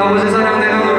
아버지 사랑 내가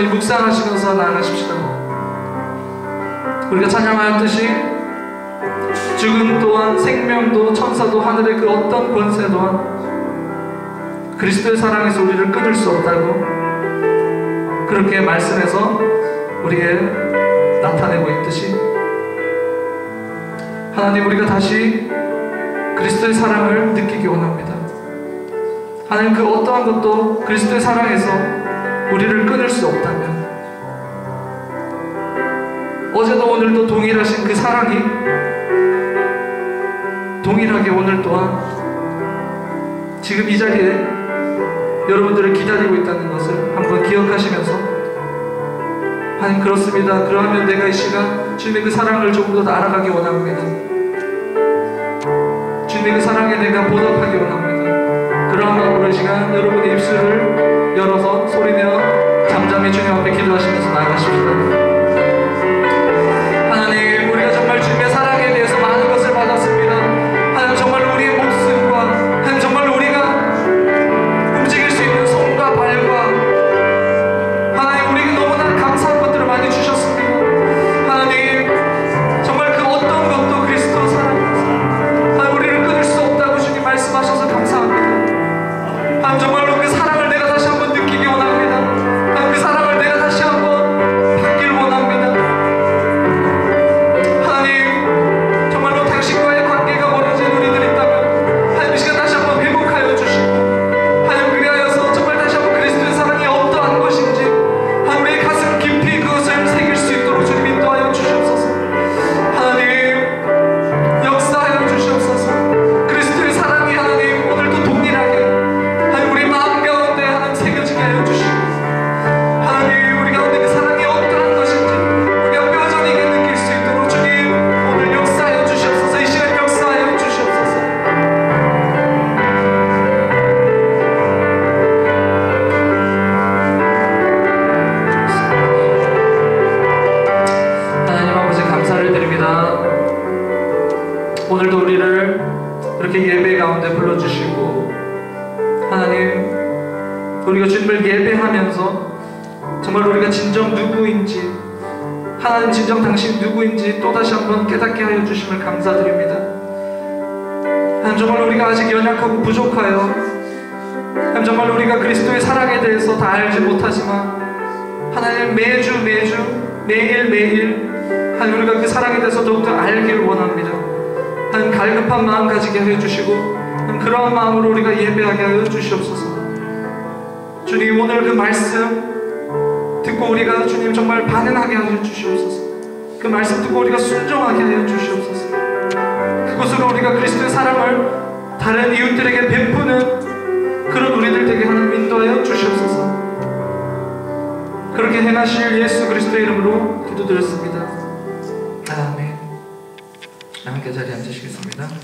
말씀을 묵상하시면서 나가십시다 우리가 찬양하였듯이 죽음 또한 생명도 천사도 하늘의 그 어떤 권세 또한 그리스도의 사랑에서 우리를 끊을 수 없다고 그렇게 말씀해서 우리의 나타내고 있듯이 하나님 우리가 다시 그리스도의 사랑을 느끼기 원합니다. 하나님 그 어떠한 것도 그리스도의 사랑에서 우리를 끊을 수 없다면 어제도 오늘도 동일하신 그 사랑이 동일하게 오늘 또한 지금 이 자리에 여러분들을 기다리고 있다는 것을 한번 기억하시면서 하나님 그렇습니다. 그러면 내가 이 시간 주님의 그 사랑을 조금 더 알아가기 원합니다. 주님의 그 사랑에 내가 보답하기 원합니다. 그러한 마음으로 이 시간 여러분의 입술을 열어서 소리내어 잠잠히 주님 앞에 기도하시면서 나아가십시다. 우리가 주님을 예배하면서 정말 우리가 진정 누구인지 하나님 진정 당신 누구인지 또 다시 한번 깨닫게 하여 주심을 감사드립니다. 하나님 정말 우리가 아직 연약하고 부족하여 하나님 정말 우리가 그리스도의 사랑에 대해서 다 알지 못하지만 하나님 매주 매주 매일 매일 하나님 우리가 그 사랑에 대해서 더욱더 알기를 원합니다. 하나님 갈급한 마음 가지게 하여 주시고 그러한 마음으로 우리가 예배하게 하여 주시옵소서 주님 오늘 그 말씀 듣고 우리가 주님 정말 반응하게 하여 주시옵소서. 그 말씀 듣고 우리가 순종하게 하여 주시옵소서. 그것으로 우리가 그리스도의 사랑을 다른 이웃들에게 베푸는 그런 우리들 되게 하나님 인도하여 주시옵소서. 그렇게 행하실 예수 그리스도의 이름으로 기도드렸습니다. 아멘. 함께 자리에 앉으시겠습니다.